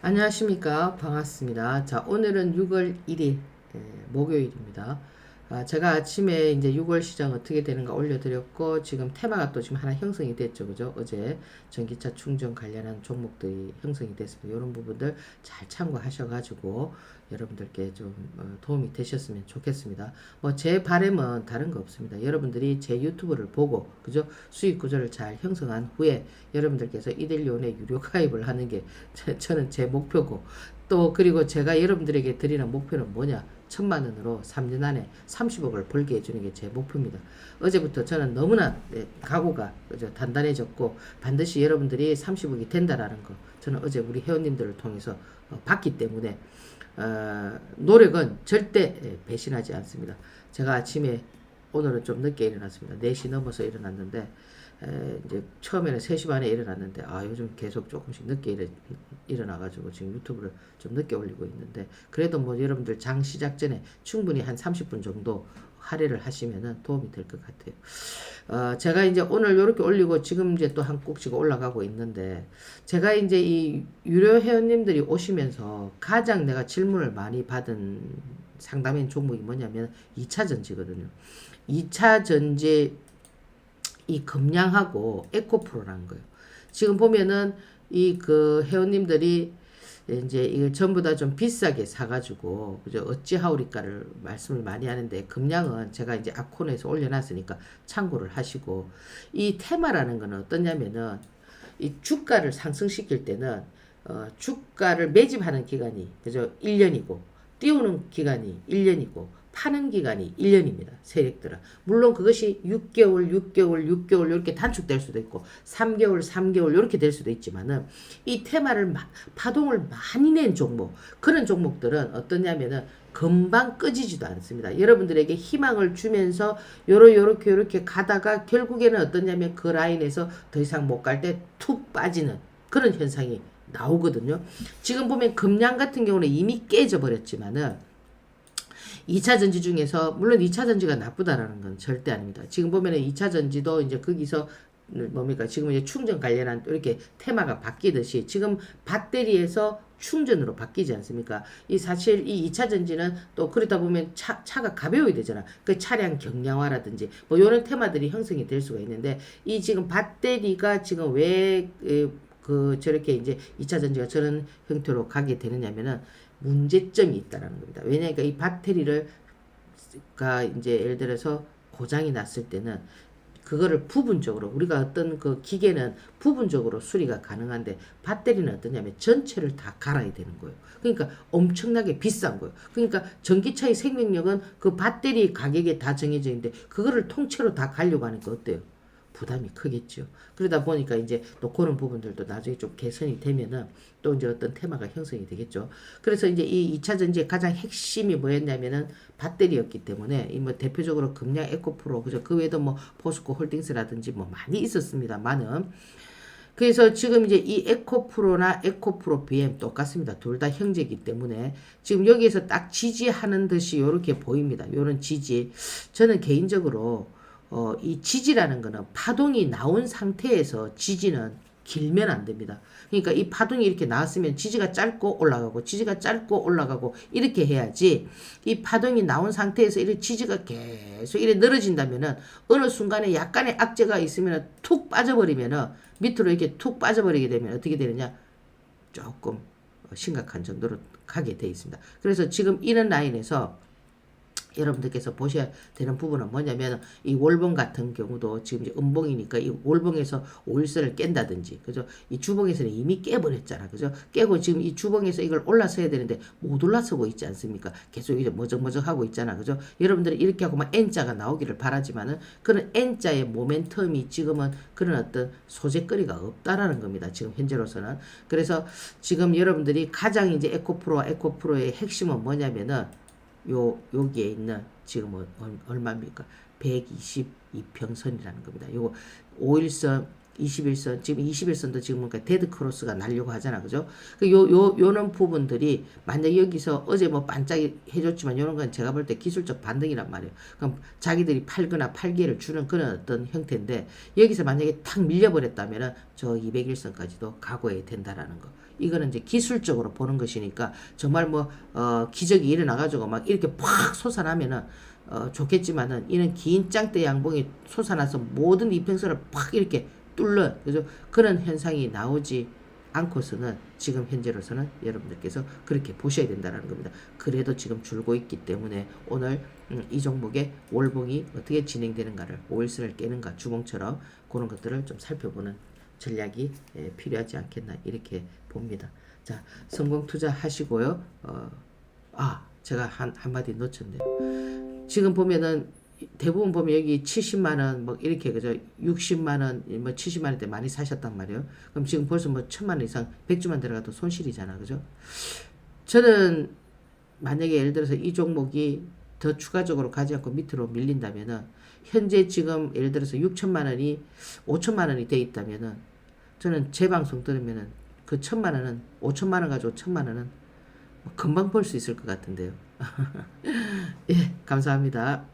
안녕하십니까 반갑습니다. 자 오늘은 6월 1일 예, 목요일입니다. 아, 제가 아침에 이제 6월 시장 어떻게 되는가 올려드렸고 지금 테마가 또 지금 하나 형성이 됐죠, 그죠? 어제 전기차 충전 관련한 종목들이 형성이 됐습니다. 이런 부분들 잘 참고하셔 가지고 여러분들께 좀 어, 도움이 되셨으면 좋겠습니다. 뭐 제 바람은 다른 거 없습니다. 여러분들이 제 유튜브를 보고 그죠? 수익 구조를 잘 형성한 후에 여러분들께서 이델리온에 유료 가입을 하는 게 제- 저는 제 목표고 또 그리고 제가 여러분들에게 드리는 목표는 뭐냐? 천만 원으로 3년 안에 30억을 벌게 해주는 게 제 목표입니다. 어제부터 저는 너무나 네, 각오가? 단단해졌고 반드시 여러분들이 30억이 된다라는 거 저는 어제 우리 회원님들을 통해서 어, 봤기 때문에 어, 노력은 절대 예, 배신하지 않습니다. 제가 아침에 오늘은 좀 늦게 일어났습니다. 4시 넘어서 일어났는데 에, 이제 처음에는 3시 반에 일어났는데 아 요즘 계속 조금씩 늦게 일어, 일어나가지고 지금 유튜브를 좀 늦게 올리고 있는데 그래도 뭐 여러분들 장 시작 전에 충분히 한 30분 정도 할애를 하시면은 도움이 될 것 같아요. 어, 제가 이제 오늘 이렇게 올리고 지금 이제 또 한 꼭지가 올라가고 있는데 제가 이제 이 유료 회원님들이 오시면서 가장 내가 질문을 많이 받은 상담인 종목이 뭐냐면 2차 전지거든요. 2차 전지 이 금량하고 에코프로라는 거예요. 지금 보면은 이 그 회원님들이 이제 이걸 전부 다 좀 비싸게 사가지고 그죠 어찌하오리까를 말씀을 많이 하는데 금량은 제가 이제 아콘에서 올려놨으니까 참고를 하시고 이 테마라는 거는 어떠냐면은 이 주가를 상승시킬 때는 어 주가를 매집하는 기간이 그죠 1년이고 띄우는 기간이 1년이고 파는 기간이 1년입니다. 세력들은. 물론 그것이 6개월, 6개월, 6개월 이렇게 단축될 수도 있고 3개월, 3개월 이렇게 될 수도 있지만은 이 테마를 마- 파동을 많이 낸 종목 그런 종목들은 어떠냐면은 금방 끄지지도 않습니다. 여러분들에게 희망을 주면서 요러 요렇게 요렇게 가다가 결국에는 어떠냐면 그 라인에서 더 이상 못 갈 때 툭 빠지는 그런 현상이 나오거든요. 지금 보면 금량 같은 경우는 이미 깨져 버렸지만은 2차 전지 중에서 물론 2차 전지가 나쁘다라는 건 절대 아닙니다. 지금 보면은 2차 전지도 이제 거기서 뭡니까 지금 이제 충전 관련한 이렇게 테마가 바뀌듯이 지금 배터리에서 충전으로 바뀌지 않습니까? 이 사실 이 2차 전지는 또 그러다 보면 차, 차가 가벼워야 되잖아. 그 차량 경량화라든지 뭐 이런 테마들이 형성이 될 수가 있는데 이 지금 배터리가 지금 왜 그 저렇게 이제 2차 전지가 저런 형태로 가게 되느냐면은 문제점이 있다라는 겁니다. 왜냐니까 이 배터리를 가 이제 예를 들어서 고장이 났을 때는 그거를 부분적으로 우리가 어떤 그 기계는 부분적으로 수리가 가능한데 배터리는 어떠냐면 전체를 다 갈아야 되는 거예요. 그러니까 엄청나게 비싼 거예요. 그러니까 전기차의 생명력은 그 배터리 가격에 다 정해져 있는데 그거를 통째로 다 가려고 하니까 어때요? 부담이 크겠죠. 그러다 보니까 이제 또 그런 부분들도 나중에 좀 개선이 되면은 또 이제 어떤 테마가 형성이 되겠죠. 그래서 이제 이 2차 전지의 가장 핵심이 뭐였냐면은 배터리였기 때문에 이 뭐 대표적으로 금량 에코프로 그죠. 그 외에도 뭐 포스코 홀딩스라든지 뭐 많이 있었습니다만은 그래서 지금 이제 이 에코프로나 에코프로 BM 똑같습니다. 둘 다 형제이기 때문에 지금 여기에서 딱 지지하는 듯이 이렇게 보입니다. 요런 지지. 저는 개인적으로 어, 이 지지라는 거는 파동이 나온 상태에서 지지는 길면 안 됩니다. 그러니까 이 파동이 이렇게 나왔으면 지지가 짧고 올라가고 지지가 짧고 올라가고 이렇게 해야지 이 파동이 나온 상태에서 이렇게 지지가 계속 이렇게 늘어진다면은 어느 순간에 약간의 악재가 있으면 툭 빠져버리면은 밑으로 이렇게 툭 빠져버리게 되면 어떻게 되느냐 조금 심각한 정도로 가게 돼 있습니다. 그래서 지금 이런 라인에서 여러분들께서 보셔야 되는 부분은 뭐냐면 이 월봉 같은 경우도 지금 이제 음봉이니까 이 월봉에서 오일선을 깬다든지 그죠? 이 주봉에서는 이미 깨버렸잖아 그죠? 깨고 지금 이 주봉에서 이걸 올라서야 되는데 못 올라서고 있지 않습니까? 계속 이제 머적머적하고 있잖아 그죠? 여러분들은 이렇게 하고 막 N자가 나오기를 바라지만은 그런 N자의 모멘텀이 지금은 그런 어떤 소재거리가 없다라는 겁니다 지금 현재로서는. 그래서 지금 여러분들이 가장 이제 에코프로 에코프로의 핵심은 뭐냐면은 요 여기에 있는 지금 은 얼- 얼마입니까? 122평선이라는 겁니다. 요거 5일선 21선 지금 21선도 지금 뭔가 데드 크로스가 날려고 하잖아. 그죠? 그 요 요 요 런 부분들이 만약 여기서 어제 뭐 반짝이 해줬지만 요런 건 제가 볼 때 기술적 반등이란 말이에요. 그럼 자기들이 팔거나 팔기를 주는 그런 어떤 형태인데 여기서 만약에 탁 밀려버렸다면은 저 201선까지도 각오해야 된다라는 거. 이거는 이제 기술적으로 보는 것이니까 정말 뭐 어, 기적이 일어나가지고 막 이렇게 팍 솟아나면은 어, 좋겠지만은 이는 긴 짱대 양봉이 솟아나서 모든 이평선을 팍 이렇게 뚫는 그죠 그런 현상이 나오지 않고서는 지금 현재로서는 여러분들께서 그렇게 보셔야 된다는 겁니다. 그래도 지금 줄고 있기 때문에 오늘 음, 이 종목의 월봉이 어떻게 진행되는가를 5일선을 깨는가 주봉처럼 그런 것들을 좀 살펴보는 전략이 예, 필요하지 않겠나 이렇게 봅니다. 자 성공 투자 하시고요. 어, 아 제가 한 한마디 놓쳤네요. 지금 보면은 대부분 보면 여기 70만 원, 뭐 이렇게 그죠? 60만 원, 뭐 70만 원대 많이 사셨단 말이에요. 그럼 지금 벌써 뭐 천만 원 이상 100주만 들어가도 손실이잖아, 그죠? 저는 만약에 예를 들어서 이 종목이 더 추가적으로 가지 않고 밑으로 밀린다면은 현재 지금 예를 들어서 6천만 원이 5천만 원이 돼 있다면은 저는 제 방송 들으면은 그 천만 원은 5천만 원 가지고 천만 원은 뭐 금방 벌 수 있을 것 같은데요. 예, 감사합니다.